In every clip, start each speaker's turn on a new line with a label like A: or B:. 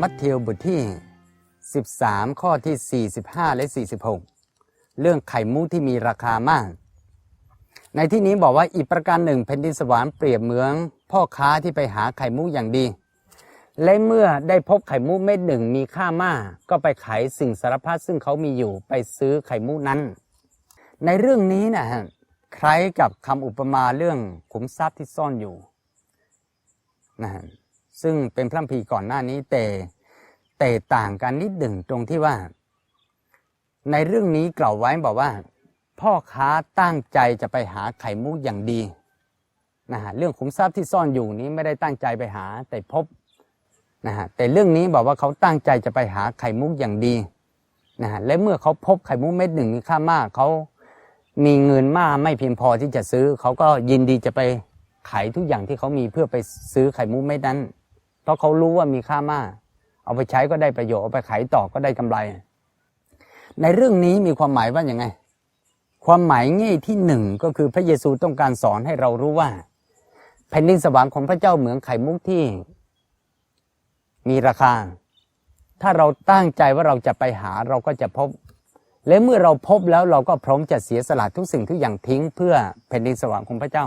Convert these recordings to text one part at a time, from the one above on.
A: มัทธิวบทที่ 13 ข้อที่ 45 และ 46 เรื่องไข่มุกที่มีราคามาก ในที่นี้บอกว่าอีกประการหนึ่งแผ่นดินสวรรค์เปรียบเหมือนพ่อค้าที่ไปหาไข่มุกอย่างดี และเมื่อได้พบไข่มุกเม็ดหนึ่งมีค่ามาก ก็ไปขายสิ่งสารพัดซึ่งเขามีอยู่ไปซื้อไข่มุกนั้น ในเรื่องนี้นะฮะคล้ายกับคำอุปมาเรื่องขุมทรัพย์ที่ซ่อนอยู่นะฮะ ซึ่งเป็นพระคัมภีก่อนหน้านี้แต่แต่ต่างกันนิดหนึ่งตรงที่ว่า ในเรื่องนี้กล่าวไว้บอกว่า พ่อค้าตั้งใจจะไปหาไข่มุกอย่างดีนะฮะเรื่องขุมทรัพย์ที่ซ่อนอยู่นี้ไม่ได้ตั้งใจไปหาแต่พบนะฮะแต่เรื่องนี้บอกว่าเขาตั้งใจจะไปหาไข่มุกอย่างดีนะฮะและเมื่อเขาพบไข่มุกเม็ดหนึ่งมีค่ามากเขามีเงินมากไม่เพียงพอที่จะซื้อ เขาก็ยินดีจะไปขายทุกอย่างที่เขามีเพื่อไปซื้อไข่มุกเม็ดนั้น เพราะเขารู้ว่ามีค่ามาก เอาไปใช้ก็ได้ประโยชน์เอาไปขายต่อก็ได้กำไร ในเรื่องนี้มีความหมายว่าอย่างไง ความหมายง่ายที่หนึ่งก็คือพระเยซูต้องการสอนให้เรารู้ว่า แผ่นดินสวรรค์ของพระเจ้าเหมือนไข่มุกที่ มีราคา ถ้าเราตั้งใจว่าเราจะไปหาเราก็จะพบ และเมื่อเราพบแล้วเราก็พร้อมจะเสียสละทุกสิ่งทุกอย่างทิ้งเพื่อแผ่นดินสวรรค์ของพระเจ้า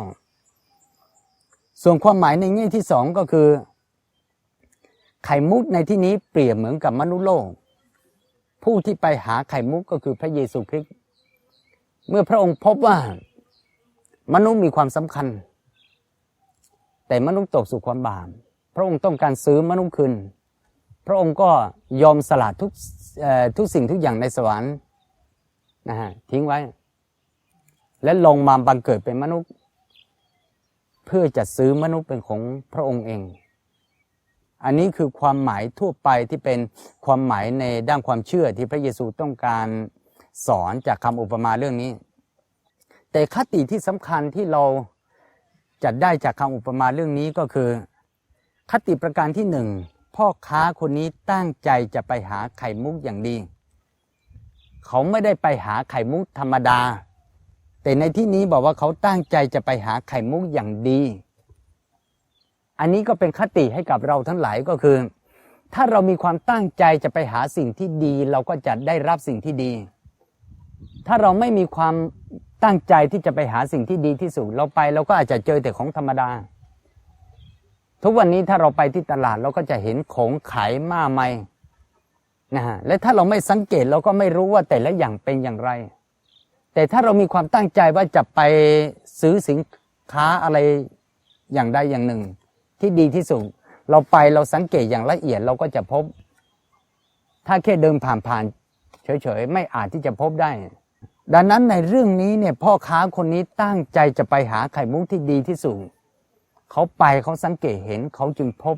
A: ส่วนความหมายในแง่ที่สองก็คือ ไข่มุกในที่นี้เปรียบเหมือนกับมนุษย์โลก ผู้ที่ไปหาไข่มุกก็คือพระเยซูคริสต์เมื่อพระองค์พบว่ามนุษย์มีความสำคัญ แต่มนุษย์ตกสู่ความบาปพระองค์ต้องการซื้อมนุษย์คืนพระองค์ก็ยอมสละทุกทุกสิ่งทุกอย่างในสวรรค์นะฮะทิ้งไว้ และลงมาบังเกิดเป็นมนุษย์ เพื่อจะซื้อมนุษย์เป็นของพระองค์เอง อันนี้คือความหมายทั่วไปที่เป็นความหมายในด้านความเชื่อที่พระเยซูต้องการสอนจากคำอุปมาเรื่องนี้ แต่คติที่สำคัญที่เราจะได้จากคำอุปมาเรื่องนี้ก็คือ คติประการที่หนึ่งพ่อค้าคนนี้ตั้งใจจะไปหาไข่มุกอย่างดี เขาไม่ได้ไปหาไข่มุกธรรมดา แต่ในที่นี้บอกว่าเขาตั้งใจจะไปหาไข่มุกอย่างดี อันนี้ก็เป็นคติให้กับเราทั้งหลายก็คือ ถ้าเรามีความตั้งใจจะไปหาสิ่งที่ดี เราก็จะได้รับสิ่งที่ดี ถ้าเราไม่มีความตั้งใจที่จะไปหาสิ่งที่ดีที่สุด เราไปเราก็อาจจะเจอแต่ของธรรมดา ทุกวันนี้ถ้าเราไปที่ตลาดเราก็จะเห็นของขายมากมายนะฮะและถ้าเราไม่สังเกตเราก็ไม่รู้ว่าแต่ละอย่างเป็นอย่างไร แต่ถ้าเรามีความตั้งใจว่าจะไปซื้อสินค้าอะไรอย่างใดอย่างหนึ่ง ที่ดีที่สุด เราไปเราสังเกตอย่างละเอียดเราก็จะพบ ถ้าแค่เดินผ่านๆเฉยๆไม่อาจที่จะพบได้ ดังนั้นในเรื่องนี้เนี่ยพ่อค้าคนนี้ตั้งใจจะไปหาไข่มุกที่ดีที่สุดเขาไปเขาสังเกตเห็นเขาจึงพบ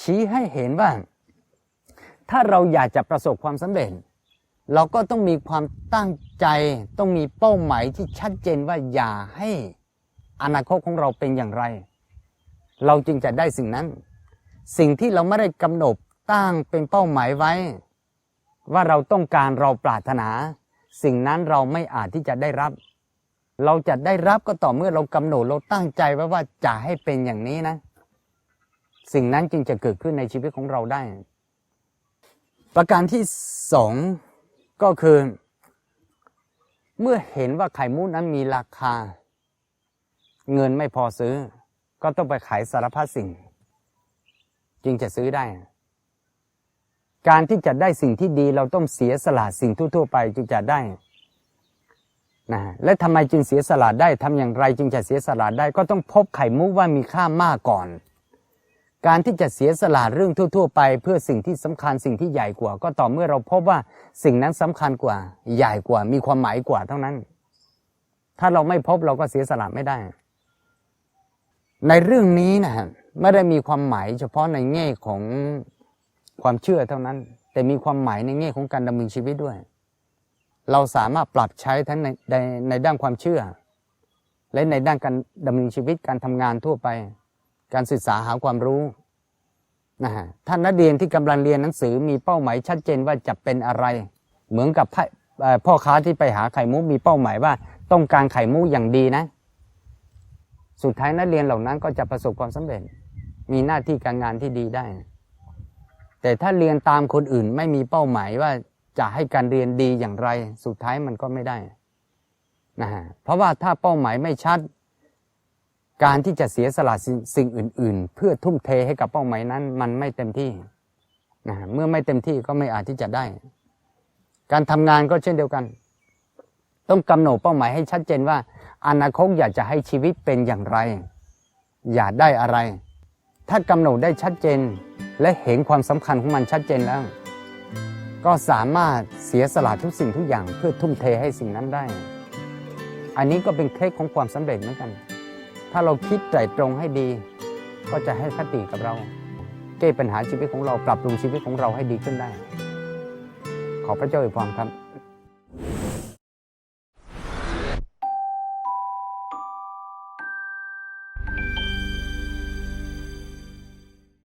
A: ชี้ให้เห็นว่า ถ้าเราอยากจะประสบความสำเร็จ เราก็ต้องมีความตั้งใจ ต้องมีเป้าหมายที่ชัดเจนว่าอย่าให้อนาคตของเราเป็นอย่างไร เราจึงจะได้สิ่งนั้น สิ่งที่เราไม่ได้กำหนดตั้งเป็นเป้าหมายไว้ ว่าเราต้องการเราปรารถนา สิ่งนั้นเราไม่อาจที่จะได้รับ เราจะได้รับก็ต่อเมื่อเรากำหนดเราตั้งใจไว้ว่าจะให้เป็นอย่างนี้นะ สิ่งนั้นจึงจะเกิดขึ้นในชีวิตของเราได้ ประการที่สองก็คือ เมื่อเห็นว่าไข่มุกนั้นมีราคา เงินไม่พอซื้อ ก็ต้องไปขายสารพัดสิ่ง จึงจะซื้อได้ การที่จะได้สิ่งที่ดีเราต้องเสียสละสิ่งทั่ว ๆ ไปจึงจะได้นะและทำไมจึงเสียสละได้ทำอย่างไรจึงจะเสียสละได้ ก็ต้องพบไข่มุกว่ามีค่ามากก่อน การที่จะเสียสละเรื่องทั่ว ๆ ไป เพื่อสิ่งที่สำคัญสิ่งที่ใหญ่กว่า ก็ต่อเมื่อเราพบว่าสิ่งนั้นสำคัญกว่า ใหญ่กว่า มีความหมายกว่าเท่านั้น ถ้าเราไม่พบเราก็เสียสละไม่ได้ ในเรื่องนี้นะฮะไม่ได้มีความหมายเฉพาะในแง่ของความเชื่อเท่านั้น แต่มีความหมายในแง่ของการดำเนินชีวิตด้วย เราสามารถปรับใช้ทั้งในในในด้านความเชื่อ และในด้านการดำเนินชีวิตการทำงานทั่วไป การศึกษาหาความรู้นะฮะท่านนักเรียนที่กำลังเรียนหนังสือมีเป้าหมายชัดเจนว่าจะเป็นอะไร เหมือนกับพ่อเอ่อพ่อค้าที่ไปหาไข่มุกมีเป้าหมายว่าต้องการไข่มุกอย่างดีนะ สุดท้ายนักเรียนเหล่านั้นก็จะประสบความสำเร็จ มีหน้าที่การงานที่ดีได้ แต่ถ้าเรียนตามคนอื่นไม่มีเป้าหมายว่าจะให้การเรียนดีอย่างไร สุดท้ายมันก็ไม่ได้นะฮะเพราะว่าถ้าเป้าหมายไม่ชัด การที่จะเสียสละสิ่งสิ่งอื่น ๆ เพื่อทุ่มเทให้กับเป้าหมายนั้น มันไม่เต็มที่นะฮะเมื่อไม่เต็มที่ก็ไม่อาจที่จะได้ การทำงานก็เช่นเดียวกัน ต้องกำหนดเป้าหมายให้ชัดเจนว่า อนาคตอยากจะให้ชีวิตเป็นอย่างไร อยากได้อะไร ถ้ากำหนดได้ชัดเจน และเห็นความสำคัญของมันชัดเจนแล้ว ก็สามารถเสียสละทุกสิ่งทุกอย่างเพื่อทุ่มเทให้สิ่งนั้นได้ อันนี้ก็เป็นเคล็ดของความสำเร็จเหมือนกัน ถ้าเราคิดไตรตรงให้ดี ก็จะให้คติกับเราแก้ปัญหาชีวิตของเราปรับปรุงชีวิตของเราให้ดีขึ้นได้ ขอพระเจ้าอวยพรครับ